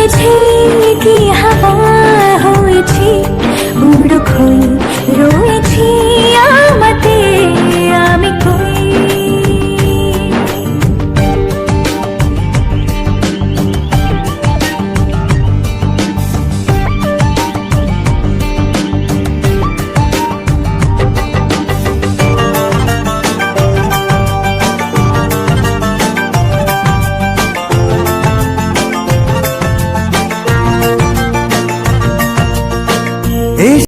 with you. Es